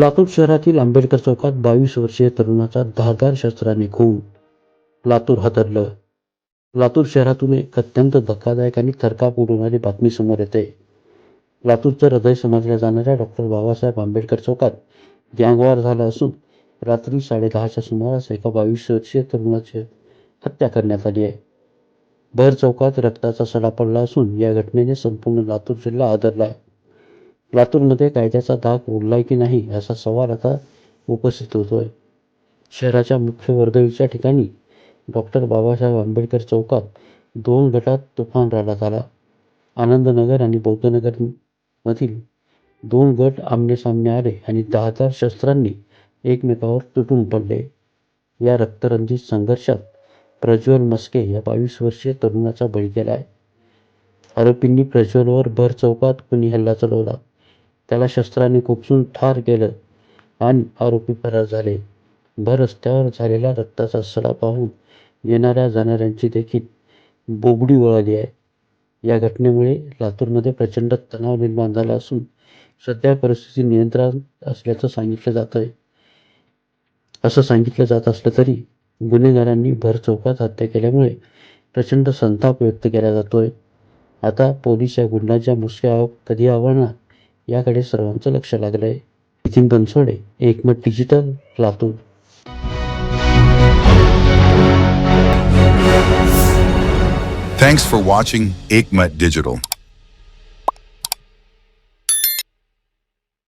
लातूर शहरातील आंबेडकर चौकात बावीस वर्षीय तरुणाचा धारदार शस्त्राने खून लातूर हादरलं. लातूर शहरातून एक अत्यंत धक्कादायक आणि थरकाप उडवणारी बातमी समोर येते. लातूरचं हृदय समजल्या जाणाऱ्या डॉक्टर बाबासाहेब आंबेडकर चौकात गँगवार झाला असून रात्री साडेदहाच्या सुमारास एका बावीस वर्षीय तरुणाची हत्या करण्यात आली आहे. भर चौकात रक्ताचा सडा पडला असून या घटनेने संपूर्ण लातूर जिल्हा आदरला आहे. लातूरमध्ये कायद्याचा धाक उडलाय की नाही असा सवाल आता उपस्थित होतोय. शहराच्या मुख्य वर्दळीच्या ठिकाणी डॉक्टर बाबासाहेब आंबेडकर चौकात दोन गटात तुफान राहण्यात आला. आनंदनगर आणि बौद्धनगरमधील दोन गट आमनेसामने आले आणि दहा शस्त्रांनी एकमेकावर तुटून पडले. या रक्तरंजित संघर्षात प्रज्वल मस्के या बावीस वर्षीय तरुणाचा बळी गेला आहे आरोपींनी प्रज्वलवर भर चौकात कुणी हल्ला चढवला. त्याला शस्त्राने खुपसून ठार केलं आणि आरोपी फरार झाले. भर रस्त्यावर झालेला रक्ताचा सडा पाहून येणाऱ्या जाणाऱ्यांची देखील बोबडी वळाली आहे. या घटनेमुळे लातूरमध्ये प्रचंड तणाव निर्माण झाला असून सध्या परिस्थिती नियंत्रणात असल्याचं सांगितलं जात आहे. असं सांगितलं जात असलं तरी गुन्हेगारांनी भर चौकात हत्या केल्यामुळे प्रचंड संताप व्यक्त केला जातोय. आता पोलीस या गुन्ह्याच्या मुसक्या कधी आवडणार याकडे सर्वांचं लक्ष लागलंय Nitin Bansode Ekmat digital Latur Thanks for watching Aikmat Digital.